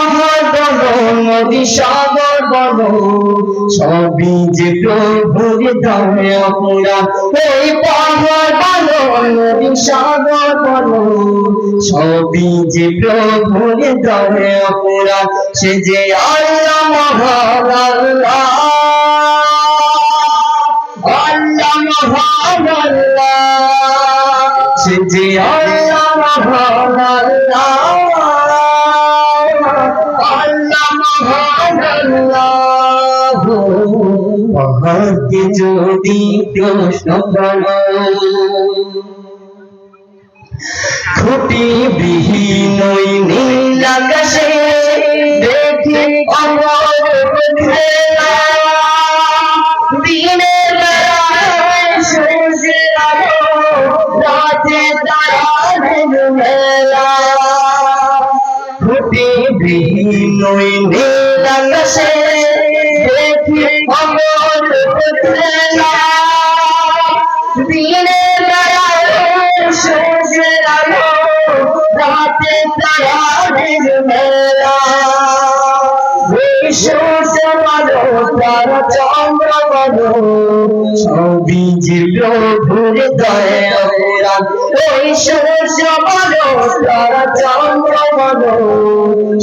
পাহাড় বলো, নদী সাগর বলো, সবই যে প্রভুর দয়া পুরা ওই পাহাড় বলো, নদী সাগর বলো, সবই যে প্রভুর দয়া পুরা সে যে আল্লাহ, মহান আল্লাহ। সে যে আল্লাহ, মহান মহাকে যদি প্রশ্ন খুঁটি বিহীন নীল আকাশে দেখি আলো রাতে তারার খুঁটি বিহীন নীল আকাশে সবই যে প্রভুর দয়া ওই সূর্য বলো তারা চন্দ্র বলো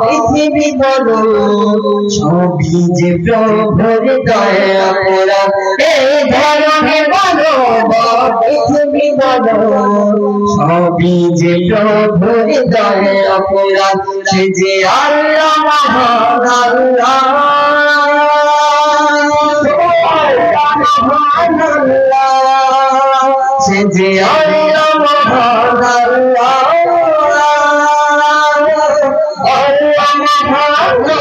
পৃথিবী বলো, সবই যে প্রভুর দয়া পোড়া এই ধরণী বলো পৃথিবী বলো, সবই যে প্রভুর দয়া পোড়া সে যে আল্লাহ, মহান আল্লাহ। সে যে আল্লাহ, মহান আল্লাহ।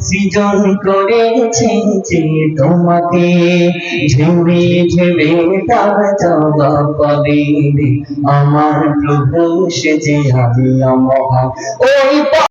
সৃজন করেছে যে তোমাকে। তার আমার প্রভু সে যে আমি মহান ওই